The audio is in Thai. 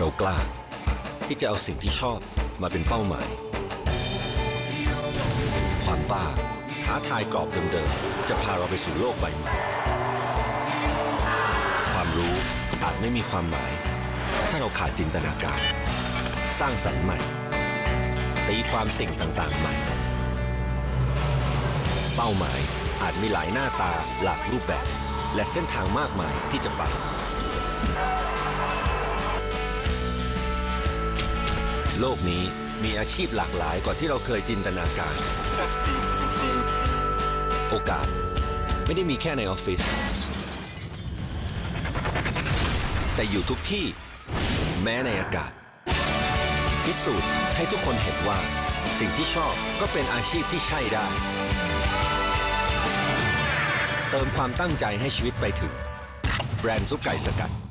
เรากล้า ที่จะเอาสิ่งที่ชอบมาเป็นเป้าหมาย ความบ้าท้าทายกรอบเดิมๆ จะพาเราไปสู่โลกใบใหม่ ความรู้อาจไม่มีความหมาย ถ้าเราขาดจินตนาการ สร้างสรรค์ใหม่ ตีความสิ่งต่างๆ ใหม่ เป้าหมายอาจมีหลายหน้าตาหลากรูปแบบ และเส้นทางมากมายที่จะไป โลกนี้มีอาชีพหลากหลายกว่าที่เราเคยจินตนาการ โอกาสไม่ได้มีแค่ในออฟฟิศ แต่อยู่ทุกที่แม้ในอากาศ พิสูจน์ให้ทุกคนเห็นว่า สิ่งที่ชอบก็เป็นอาชีพที่ใช่ได้ เติมความตั้งใจให้ชีวิตไปถึง แบรนด์ซุปไก่สกัด